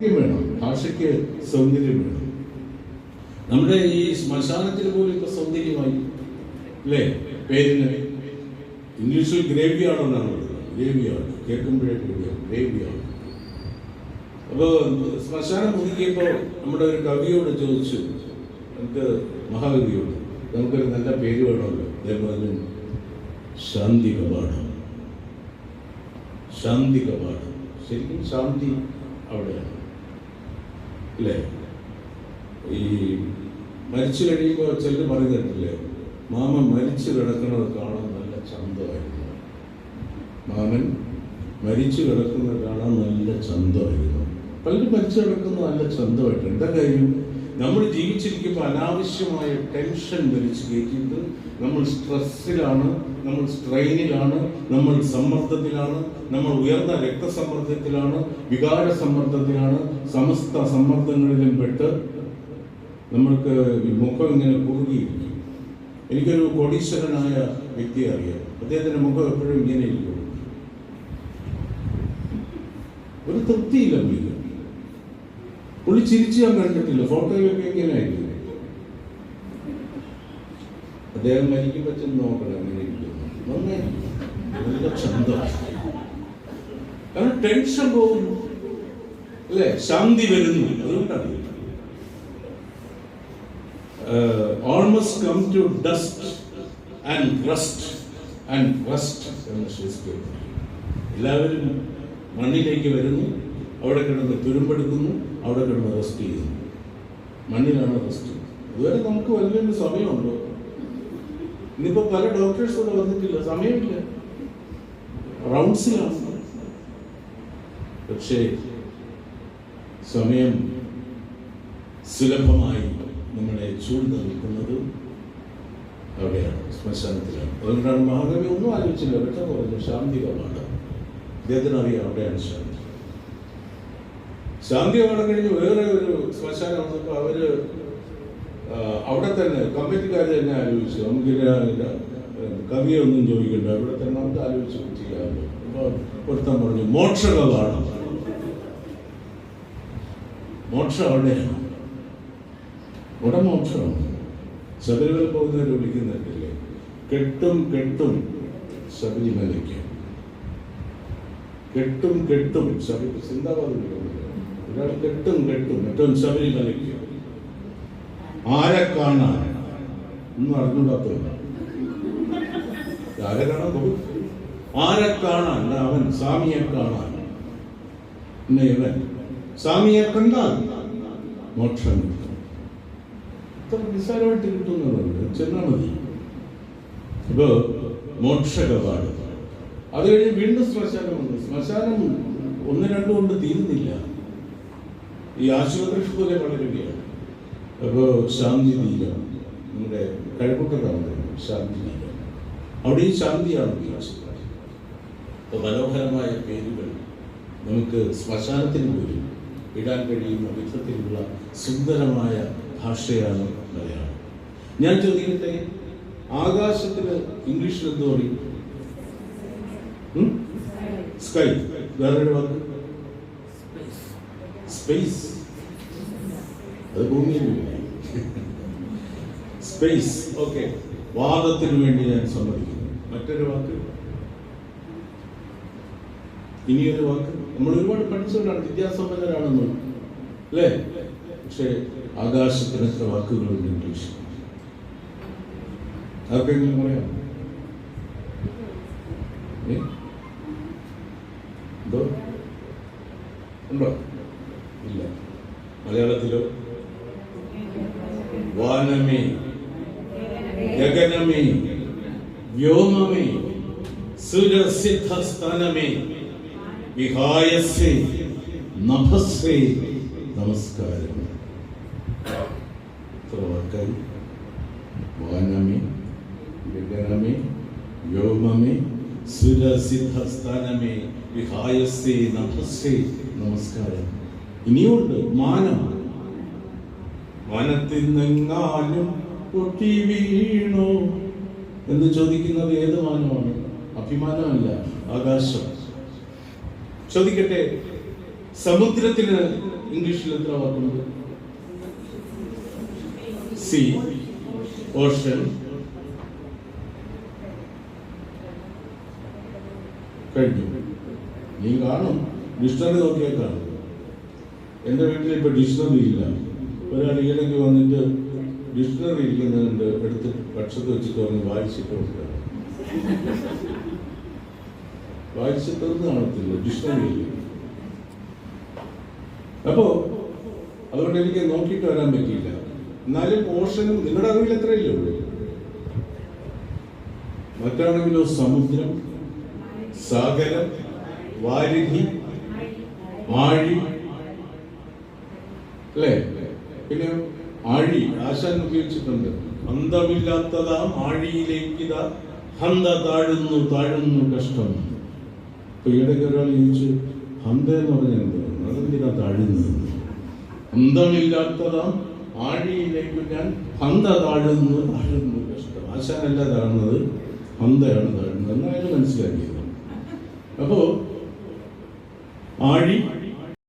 വേണം ഭാഷയ്ക്ക് സൗന്ദര്യം വേണം. നമ്മുടെ ഈ ശ്മശാനത്തിൽ പോലും ഇപ്പൊ സൗന്ദര്യമായി അല്ലേ? പേരിന് ഇംഗ്ലീഷിൽ ഗ്രേവിയാണ് യാർഡെന്നാണ് പറയുന്നത്. ഗ്രേവി യാർഡ് കേൾക്കുമ്പോഴേ പേടിയാണ് ഗ്രേവി യാർഡ് ശ്മശാനം പുതുക്കിയപ്പോൾ നമ്മുടെ ഒരു കവിയോട് ചോദിച്ചു നമുക്ക് മഹാകവിയോട് നമുക്കൊരു നല്ല പേര് വേണമല്ലോ? അദ്ദേഹം ശാന്തി കവാടം ശാന്തി കവാടം ശരിക്കും ശാന്തി അവിടെയാണ്. അല്ലേ ഈ മരിച്ചു കഴിയുമ്പോൾ ചിലർ പറയുന്നുണ്ടല്ലേ? മാമൻ മരിച്ചു കിടക്കുന്നത് കാണാൻ നല്ല ചന്തമായിരുന്നു. മാമൻ മരിച്ചു കിടക്കുന്നത് കാണാൻ നല്ല ചന്തമായിരുന്നു. പലരും മരിച്ചു കിടക്കുന്നത് നല്ല ചന്തമായിട്ട് എന്താ കാര്യം? നമ്മൾ ജീവിച്ചിരിക്കുമ്പോൾ അനാവശ്യമായ ടെൻഷൻ വലിച്ചു കയറ്റിയിട്ട് നമ്മൾ സ്ട്രെസ്സിലാണ് നമ്മൾ സ്ട്രെയിനിലാണ് നമ്മൾ സമ്മർദ്ദത്തിലാണ് നമ്മൾ ഉയർന്ന രക്തസമ്മർദ്ദത്തിലാണ് വികാര സമ്മർദ്ദത്തിലാണ് സമസ്ത സമ്മർദ്ദങ്ങളിലും പെട്ട് നമ്മൾക്ക് മുഖം ഇങ്ങനെ കുറുകിയിരിക്കും. എനിക്കൊരു കോടീശ്വരനായ വ്യക്തിയെ അറിയാം. അദ്ദേഹത്തിന്റെ മുഖം എപ്പോഴും ഇങ്ങനെ ഇരിക്കും. ഒരു തൃപ്തിയില്ല പുള്ളിക്ക്. പുള്ളി ചിരിച്ചു ഞാൻ കണ്ടിട്ടില്ല. ഫോട്ടോയിലൊക്കെ ഇങ്ങനെ ആയിരിക്കും. അദ്ദേഹം മരിക്കുമ്പോ ചെന്ന് നോക്കണം നന്നായിരിക്കും. നല്ല ചന്തം. കാരണം ടെൻഷൻ പോകുന്നു അല്ലെ? ശാന്തി വരുന്നു അതുകൊണ്ടാണ് come to dust and and എല്ലാവരും മണ്ണിലേക്ക് വരുന്നു. അവിടെ കിടന്ന് തുരുമ്പെടുക്കുന്നു അവിടെ കിടന്ന് റെസ്റ്റ് ചെയ്യുന്നു. മണ്ണിലാണ് റെസ്റ്റ് ഇതുവരെ നമുക്ക് വലിയൊരു സമയമുണ്ടോ. ഇനിയിപ്പോ പല ഡോക്ടേഴ്സ് ഇവിടെ വന്നിട്ടില്ല. സമയമില്ല. റൗണ്ട്സിലാണ് പക്ഷേ സമയം സുലഭമായി നമ്മളെ ചൂഴ്ന്നു നിൽക്കുന്നത് അവിടെയാണ് ശ്മശാനത്തിലാണ്. അതുകൊണ്ടാണ് മഹാകവി ഒന്നും ആലോചിച്ചില്ല. പെട്ടെന്ന് പറഞ്ഞു ശാന്തികമാണ് അദ്ദേഹത്തിന് അവിടെയാണ് ശാന്തി. ശാന്തി അവിടെ കഴിഞ്ഞ് വേറെ ഒരു ശ്മശാനം വന്നപ്പോൾ അവർ അവിടെ തന്നെ കമ്മിറ്റിക്കാർ തന്നെ ആലോചിച്ചു. നമുക്ക് കവിയെ ഒന്നും ചോദിക്കണ്ട. അവിടെ തന്നെ നമുക്ക് ആലോചിച്ച് ചെയ്യാമല്ലോ. അപ്പോൾ ഒരുത്തൻ പറഞ്ഞു മോക്ഷ കവാടം മോക്ഷം അവിടെയാണ്? ഇവിടെ മോക്ഷമാണ് ശബരിമല പോകുന്നവർ വിളിക്കുന്നുണ്ടല്ലേ കെട്ടും കെട്ടും ശബരിമലയ്ക്ക്. കെട്ടും കെട്ടും ശബരി ചിന്താവാദം ഒരാൾ കെട്ടും കെട്ടും ഏറ്റവും ശബരിമലയ്ക്ക്. ആരെ കാണാൻ? ഒന്നും അറിഞ്ഞുണ്ടാത്ത ആരെ കാണാൻ പോകും ആരെ കാണാൻ? അവൻ സ്വാമിയെ കാണാൻ. എന്നാ ഇവൻ സ്വാമിയെ കണ്ടാൽ മോക്ഷം കിട്ടും. നിസ്സാരമായിട്ട് കിട്ടുന്നതുണ്ട് ചെന്നാൽ മതി. ഇപ്പോ മോക്ഷകപാട് അത് കഴിഞ്ഞ് വീണ്ടും ശ്മശാനം വന്നു. ശ്മശാനം ഒന്ന് രണ്ടും കൊണ്ട് തീരുന്നില്ല. ഈ ആശുപത്രിക്ക് പോലെ വളരുകയാണ് അപ്പോൾ ശാന്തി നീലം നമ്മുടെ കഴിവുട്ടതാണ് ശാന്തി തീരം അവിടെയും ശാന്തിയാണ് വികാസിക്കുന്നത് അപ്പോൾ മനോഹരമായ പേരുകൾ നമുക്ക് ശ്മശാനത്തിന് പോലും ഇടാൻ കഴിയുന്ന വിധത്തിലുള്ള സുന്ദരമായ ഭാഷയാണ് മലയാളം. ഞാൻ ചോദിക്കട്ടെ ആകാശത്തിന് ഇംഗ്ലീഷിൽ എന്ത് പറയും സ്കൈ വേറൊരു വാക്ക്? സ്പേസ് അത് ഭൂമിയിലില്ല സ്പേസ് ഓക്കെ വാദത്തിന് വേണ്ടി ഞാൻ സമ്മതിക്കുന്നു. മറ്റൊരു വാക്ക്? ഇനിയൊരു വാക്ക്? നമ്മൾ ഒരുപാട് പഠിച്ചവരാണ് വിദ്യാസമ്പന്നരാണെന്ന്. അല്ലേ? പക്ഷേ ആകാശത്തിന് എത്ര വാക്കുകളുണ്ട് ഇംഗ്ലീഷ് ആർക്കെങ്കിലും പറയാം? എന്തോ? ഉണ്ടോ? മലയാളത്തിലോ വാനമേ ഗഗനമേ വ്യോമമേ സുരസിദ്ധസ്ഥാനമേ. വിഹായസേ നഭസ്സേ നമസ്കാരം. വാക്കായി. വാനമേ ഗഗനമേ വ്യോമമേ സുരസിദ്ധസ്ഥാനമേ വിഹായസേ നഭസ്സേ നമസ്കാരം. ഇനിയുണ്ട് മാനം. വനത്തിൽ നിന്നാലും പൊട്ടി വീണോ എന്ന് ചോദിക്കുന്നത് ഏത് മാനമാണ് അഭിമാനമല്ല ആകാശം. ചോദിക്കട്ടെ സമുദ്രത്തിന് ഇംഗ്ലീഷിൽ എത്ര വാക്കുണ്ട് സി ഓഷൻ കഴിഞ്ഞു നീ കാണും. ഡിക്ഷണറി നോക്കിയാൽ കാണും. എന്റെ വീട്ടിൽ ഇപ്പൊ ഡിക്ഷണറി ഇല്ല. ഒരാൾ ഈയിടയ്ക്ക് വന്നിട്ട് ഡിക്ഷണറി ഇരിക്കുന്നതുകൊണ്ട് എടുത്ത് പക്ഷത്ത് വെച്ചിട്ട് പറഞ്ഞ് വായിച്ചിട്ടുണ്ട് കൊടുക്കുക വായിച്ചിട്ടൊന്നും കാണത്തില്ല ഡിക്ഷണറി അപ്പോ അതുകൊണ്ട് എനിക്ക് നോക്കിയിട്ട് വരാൻ പറ്റിയില്ല. എന്നാലും പോർഷനും നിങ്ങളുടെ അറിവിൽ എത്രയല്ലേ ഉള്ളൂ? മറ്റാണെങ്കിലോ സമുദ്രം സാഗരം വാരിധി ആഴി അല്ലേ? പിന്നെ ആഴി. ആശാൻ ഉപയോഗിച്ചിട്ടുണ്ട്. അന്തമില്ലാത്തതാം ആഴിയിലേക്കിതാ ഹന്ത താഴുന്നു താഴുന്നു കഷ്ടം. ഇപ്പൊ ഈയിടയ്ക്ക് ഒരാൾ ചോദിച്ചു ഹന്ത എന്ന് പറഞ്ഞാൽ എന്താണ് അതെന്തിനാ താഴുന്നത് അന്തമില്ലാത്തതാം ആഴിയിലേക്ക് ഞാൻ ഹന്ത താഴുന്നു താഴുന്നു കഷ്ടം. ആശാനല്ല താഴുന്നത് ഹന്തയാണ് താഴുന്നത്. എന്നായാലും മനസ്സിലാക്കിയത്. അപ്പോ ആഴി